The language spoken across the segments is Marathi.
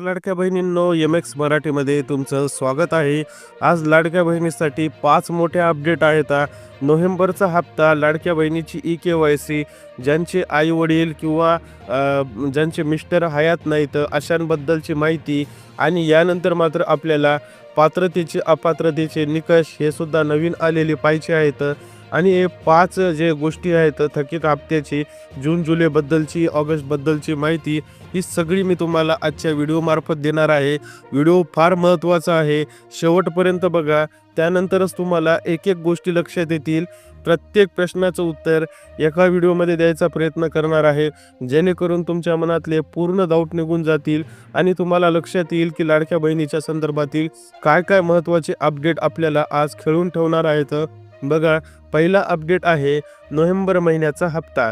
लाडक्या बहिणींनो एम एक्स मराठीमध्ये तुमचं स्वागत आहे. आज लाडक्या बहिणीसाठी पाच मोठ्या अपडेट आहेत. नोव्हेंबरचा हप्ता लाडक्या बहिणीची ई के वाय सी ज्यांचे आई वडील किंवा ज्यांचे मिस्टर हयात नाहीत अशांबद्दलची माहिती आणि यानंतर मात्र आपल्याला पात्रतेचे अपात्रतेचे निकष हे सुद्धा नवीन आलेले पाहिजे आहेत. आणि हे पाच जे गोष्टी आहेत थकीत हप्त्याची जून जुलैबद्दलची ऑगस्टबद्दलची माहिती ही सगळी मी तुम्हाला आजच्या व्हिडिओमार्फत देणार आहे. व्हिडिओ फार महत्त्वाचा आहे. शेवटपर्यंत बघा. त्यानंतरच तुम्हाला एक एक गोष्टी लक्षात येतील. प्रत्येक प्रश्नाचं उत्तर एका व्हिडिओमध्ये द्यायचा प्रयत्न करणार आहे. जेणेकरून तुमच्या मनातले पूर्ण डाऊट निघून जातील आणि तुम्हाला लक्षात येईल की लाडक्या बहिणीच्या संदर्भातील काय काय महत्त्वाचे अपडेट आपल्याला आज खेळून ठेवणार आहेत. बघा पहिला अपडेट आहे नोव्हेंबर महिन्याचा हप्ता.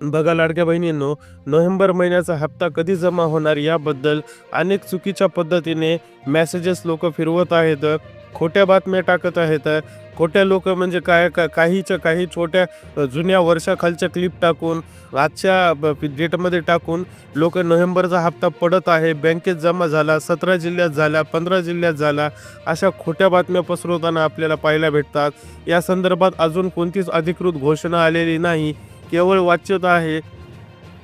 बघा लाडक्या बहिणींनो नोव्हेंबर महिन्याचा हप्ता कधी जमा होणार याबद्दल अनेक चुकीच्या पद्धतीने मेसेजेस लोक फिरवत आहेत. खोट्या बातम्या टाकत आहेत. खोट्या लोक म्हणजे काय का काहीच्या काही छोट्या जुन्या वर्षाखालच्या क्लिप टाकून आजच्या डेटमध्ये टाकून लोक नोव्हेंबरचा हप्ता पडत आहे. बँकेत जमा झाला सतरा जिल्ह्यात झाला पंधरा जिल्ह्यात झाला. अशा खोट्या बातम्या पसरवताना आपल्याला पाहायला भेटतात. या संदर्भात अजून कोणतीच अधिकृत घोषणा आलेली नाही. केवळ वाच्यता आहे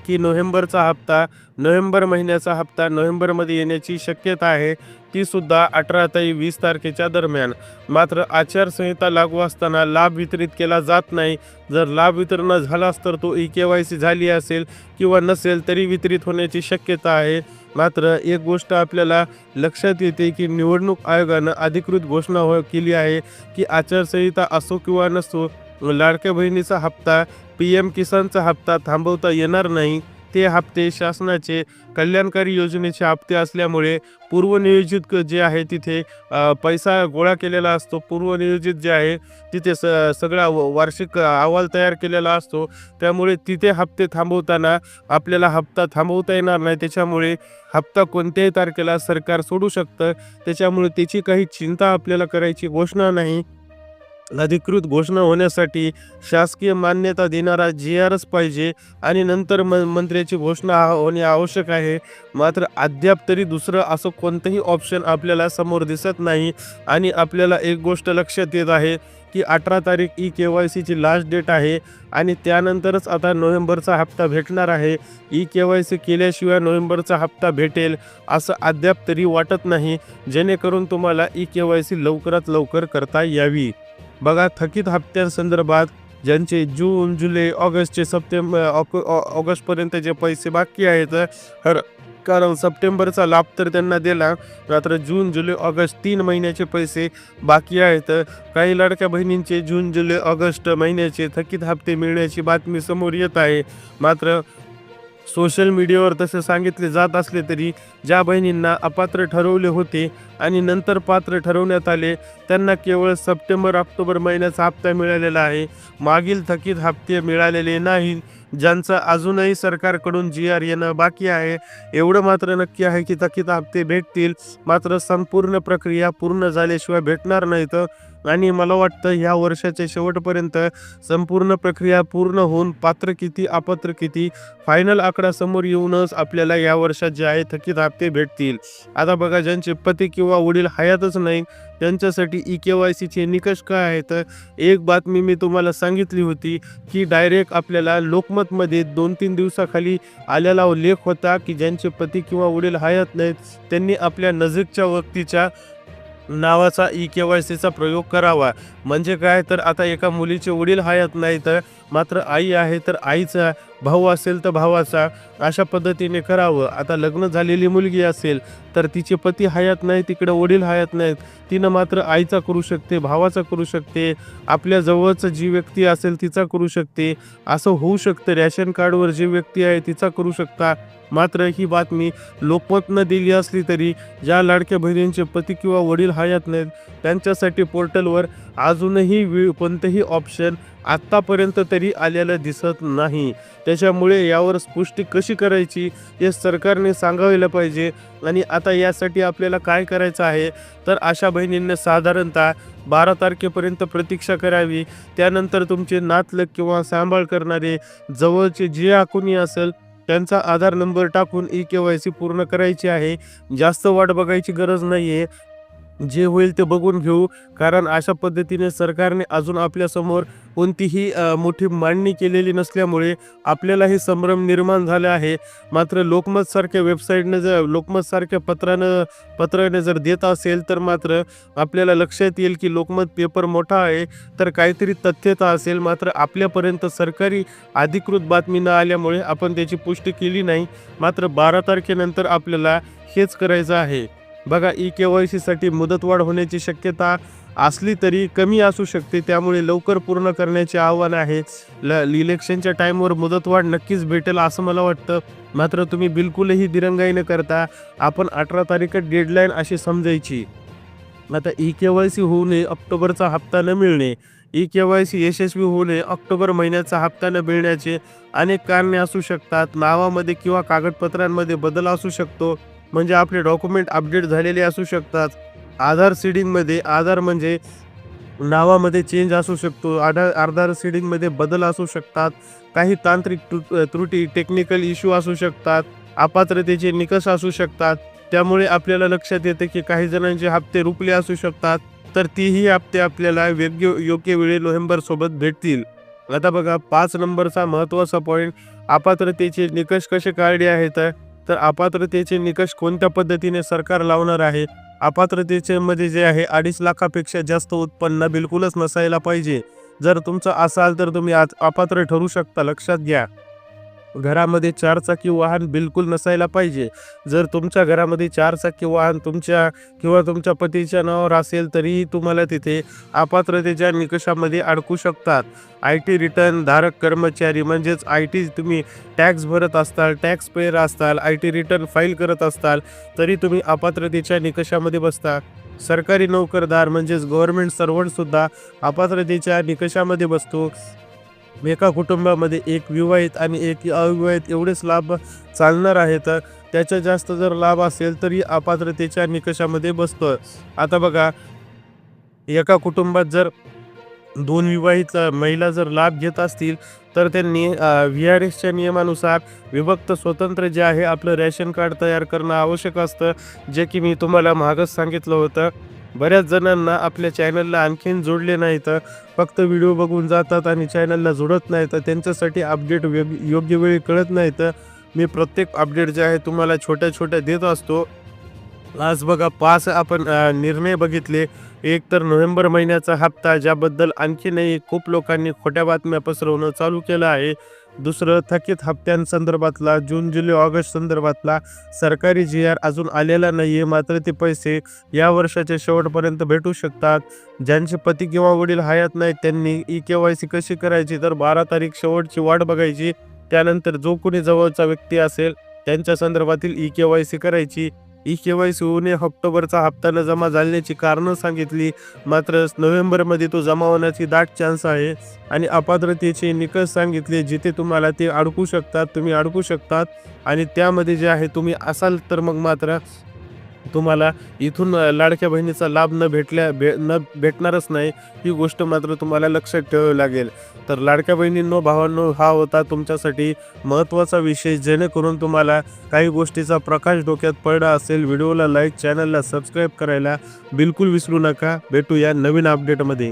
की नोव्हेंबरचा हप्ता नोव्हेंबर महिन्याचा हप्ता नोव्हेंबरमध्ये येण्याची शक्यता आहे. ती सुद्धा अठरा ते वीस तारखेच्या दरम्यान. मात्र आचारसंहिता लागू असताना लाभ वितरित केला जात नाही. जर लाभ वितरण झालाच तर तो ई के वाय सी झाली असेल किंवा नसेल तरी वितरित होण्याची शक्यता आहे. मात्र एक गोष्ट आपल्याला लक्षात येते की निवडणूक आयोगानं अधिकृत घोषणा हो केली आहे की आचारसंहिता असो किंवा नसो लाडक्या बहिणीचा हप्ता पी एम किसानचा हप्ता थांबवता येणार नाही. ते हप्ते शासनाचे कल्याणकारी योजनेचे हप्ते असल्यामुळे पूर्वनियोजित जे आहे तिथे पैसा गोळा केलेला असतो. पूर्वनियोजित जे आहे तिथे स सगळा व- वार्षिक अहवाल तयार केलेला असतो. त्यामुळे तिथे हप्ते थांबवताना आपल्याला हप्ता थांबवता येणार नाही. त्याच्यामुळे हप्ता कोणत्याही तारखेला सरकार सोडू शकतं. त्याच्यामुळे त्याची काही चिंता आपल्याला करायची घोषणा नाही. अधिकृत घोषणा होण्यासाठी शासकीय मान्यता देणारा जी आरच पाहिजे आणि नंतर म मंत्र्याची घोषणा होणे आवश्यक आहे. मात्र अद्याप तरी दुसरं असं कोणतंही ऑप्शन आपल्याला समोर दिसत नाही. आणि आपल्याला एक गोष्ट लक्षात येत आहे की अठरा तारीख ई के वाय सीची लास्ट डेट आहे आणि त्यानंतरच आता नोव्हेंबरचा हप्ता भेटणार आहे. ई के वाय सी केल्याशिवाय नोव्हेंबरचा हप्ता भेटेल असं अद्याप तरी वाटत नाही. जेणेकरून तुम्हाला ई के वाय सी लवकरात लवकर करता यावी. बघा थकीत हप्त्यांसंदर्भात ज्यांचे जून जुलै ऑगस्टचे सप्टेंबर ऑक- ऑ- ऑगस्टपर्यंत जे पैसे बाकी आहेत हर कारण सप्टेंबरचा लाभ तर त्यांना दिला. मात्र जून जुलै ऑगस्ट तीन महिन्याचे पैसे बाकी आहेत. काही लाडक्या बहिणींचे जून जुलै ऑगस्ट महिन्याचे थकीत हप्ते मिळण्याची बातमी समोर येत आहे. मात्र सोशल मीडियावर तसे सांगितले जात असले तरी ज्या बहिणींना अपात्र ठरवले होते आणि नंतर पात्र ठरवण्यात आले त्यांना केवळ सप्टेंबर ऑक्टोबर महिन्याचा हप्ता मिळालेला आहे. मागील थकीत हप्ते मिळालेले नाहीत ज्यांचा अजूनही सरकारकडून जी आर येणं बाकी आहे. एवढं मात्र नक्की आहे की थकीत हप्ते भेटतील मात्र संपूर्ण प्रक्रिया पूर्ण झाल्याशिवाय भेटणार नाहीत. आणि मला वाटतं ह्या वर्षाच्या शेवटपर्यंत संपूर्ण प्रक्रिया पूर्ण होऊन पात्र किती अपात्र किती फायनल आकडा समोर येऊनच आपल्याला या वर्षात जे आहे थकीत हप्ते भेटतील. आता बघा ज्यांचे पती किंवा वडील हयातच नाही त्यांच्यासाठी ई के वाय सीचे निकष काय आहेत? एक बातमी मी तुम्हाला सांगितली होती की डायरेक्ट आपल्याला लोकमतमध्ये दोन तीन दिवसाखाली आलेला लेख होता की ज्यांचे पती किंवा वडील हयात नाहीत त्यांनी आपल्या नजीकच्या व्यक्तीच्या नावाचा ई के वाय सीचा प्रयोग करावा. म्हणजे काय? तर आता एका मुलीचे वडील हयात नाही तर मात्र आई आहे तर आईचा भाऊ असेल तर भावाचा. अशा पद्धतीने करावं. आता लग्न झालेली मुलगी असेल तर तिचे पती हयात नाही तिकडे वडील हयात नाहीत. तिनं मात्र आईचा करू शकते भावाचा करू शकते. आपल्या जवळचं जी व्यक्ती असेल तिचा करू शकते. असं होऊ शकतं. रॅशन कार्डवर जी व्यक्ती आहे तिचा करू शकता. मात्र ही बातमी लोकमतनं दिली असली तरी ज्या लाडक्या बहिणींचे पती किंवा वडील हयात नाहीत त्यांच्यासाठी पोर्टलवर अजूनही वि कोणतंही ऑप्शन आत्तापर्यंत तरी आलेलं दिसत नाही. त्याच्यामुळे यावर पुष्टी कशी करायची हे सरकारने सांगायला पाहिजे. आणि आता यासाठी आपल्याला काय करायचं आहे? तर अशा बहिणींना साधारणतः बारा तारखेपर्यंत प्रतीक्षा करावी. त्यानंतर तुमचे नातलग किंवा सांभाळ करणारे जवळचे जे कोणी असेल त्यांचा आधार नंबर टाकून ई के वाय सी पूर्ण करायची आहे. जास्त वाट बघायची गरज नाही आहे जे होईल ते बघून घेऊ. कारण अशा पद्धतीने सरकारने अजून आपल्यासमोर कोणतीही मोठी मांडणी केलेली नसल्यामुळे आपल्यालाही संभ्रम निर्माण झाला आहे. मात्र लोकमतसारख्या वेबसाईटनं जर लोकमतसारख्या पत्रानं पत्राने जर देत असेल तर मात्र आपल्याला लक्षात येईल की लोकमत पेपर मोठा आहे. तर काहीतरी तथ्यता असेल. मात्र आपल्यापर्यंत सरकारी अधिकृत बातमी न आल्यामुळे आपण त्याची पुष्टी केली नाही. मात्र बारा तारखेनंतर आपल्याला हेच करायचं आहे. बघा ई के वाय सीसाठी मुदतवाढ होण्याची शक्यता असली तरी कमी असू शकते. त्यामुळे लवकर पूर्ण करण्याचे आव्हान आहे. ल इलेक्शनच्या टाईमवर मुदतवाढ नक्कीच भेटेल असं मला वाटतं. मात्र तुम्ही बिलकुलही दिरंगाई न करता आपण अठरा तारीख डेडलाईन अशी समजायची. आता ई के वाय सी होऊ नये ऑक्टोबरचा हप्ता न मिळणे ई के वाय सी यशस्वी होऊ नये ऑक्टोबर महिन्याचा हप्ता न मिळण्याचे अनेक कारणे असू शकतात. नावामध्ये किंवा कागदपत्रांमध्ये बदल असू शकतो. म्हणजे आपले डॉक्युमेंट अपडेट झालेले असू शकतात. आधार सीडिंगमध्ये आधार म्हणजे नावामध्ये चेंज असू शकतो. आधार आधार सीडिंगमध्ये बदल असू शकतात. काही तांत्रिक त्रुट- त्रुटी टेक्निकल इश्यू असू शकतात. अपात्रतेचे निकष असू शकतात. त्यामुळे आपल्याला लक्षात येते की काही जणांचे हप्ते रुपले असू शकतात. तर तीही हप्ते आपल्याला योग्य योग्य वेळी नोव्हेंबरसोबत भेटतील. आता बघा पाच नंबरचा महत्त्वाचा पॉईंट अपात्रतेचे निकष कसे काढले आहेत? तर अपात्रतेचे निकष कोणत्या पद्धतीने सरकार लावणार आहे? अपात्रतेचे मध्ये जे आहे अडीच लाखापेक्षा जास्त उत्पन्न बिलकुलच नसायला पाहिजे. जर तुमचं असाल तर तुम्ही आज अपात्र ठरू शकता लक्षात घ्या. घरामध्ये चारचाकी वाहन बिलकुल नसायला पाहिजे. जर तुमच्या घरामध्ये चारचाकी वाहन तुमच्या किंवा तुमच्या पतीच्या नावावर असेल तरीही तुम्हाला तिथे अपात्रतेच्या निकषामध्ये अडकू शकतात. आय टी रिटर्न धारक कर्मचारी म्हणजेच आय टी तुम्ही टॅक्स भरत असताल टॅक्स पेयर असताल आय टी रिटर्न फाईल करत असताल तरी तुम्ही अपात्रतेच्या निकषामध्ये बसता. सरकारी नोकरदार म्हणजेच गव्हर्नमेंट सर्वंटसुद्धा अपात्रतेच्या निकषामध्ये बसतो. एका कुटुंबामध्ये एक विवाहित आणि एक अविवाहित एवढेच लाभ चालणार आहेत. त्याच्या जास्त जर लाभ असेल तरी अपात्रतेच्या निकषामध्ये बसतो? आता बघा एका कुटुंबात जर दोन विवाहित महिला जर लाभ घेत असतील तर त्यांनी व्ही आर एसच्या नियमानुसार विभक्त स्वतंत्र जे आहे आपलं रॅशन कार्ड तयार करणं आवश्यक असतं जे की मी तुम्हाला मागच सांगितलं होतं. बऱ्याच जणांना आपल्या चॅनलला आणखीन जोडले नाही तर फक्त व्हिडिओ बघून जातात आणि चॅनलला जोडत नाही तर त्यांच्यासाठी अपडेट योग्य वेळी कळत नाही तर मी प्रत्येक अपडेट जे आहे तुम्हाला छोट्या छोट्या देत असतो. आज बघा पाच आपण निर्णय बघितले. एक तर नोव्हेंबर महिन्याचा हप्ता ज्याबद्दल आणखीनही खूप लोकांनी खोट्या बातम्या पसरवणं चालू केलं आहे. दुसरं थकीत हप्त्यांसंदर्भातला जून जुलै ऑगस्ट संदर्भातला सरकारी जी आर अजून आलेला नाही आहे मात्र ते पैसे या वर्षाच्या शेवटपर्यंत भेटू शकतात. ज्यांचे पती किंवा वडील हयात नाहीत त्यांनी ई के वाय सी कशी करायची? तर बारा तारीख शेवटची वाट बघायची. त्यानंतर जो कोणी जवळचा व्यक्ती असेल त्यांच्या संदर्भातील ई के वाय सी करायची. ई के वाय सी होऊन ऑक्टोबरचा हप्ता न जमा झाल्याची कारणं सांगितली. मात्र नोव्हेंबरमध्ये तो जमा होण्याची दाट चान्स आहे. आणि अपात्रतेचे निकष सांगितले जिथे तुम्हाला ते अडकू शकतात तुम्ही अडकू शकतात. आणि त्यामध्ये जे आहे तुम्ही असाल तर मग मात्र तुम्हाला इथून लाडक्या बहिणीचा लाभ न भेटल्या भे न भेटणारच नाही ही गोष्ट मात्र तुम्हाला लक्षात ठेवावी लागेल. तर लाडक्या बहिणींनो भावांनो हा होता तुमच्यासाठी महत्त्वाचा विषय जेणेकरून तुम्हाला काही गोष्टीचा प्रकाश डोक्यात पडला असेल. व्हिडिओला लाईक चॅनलला सबस्क्राईब करायला बिलकुल विसरू नका. भेटूया नवीन अपडेटमध्ये.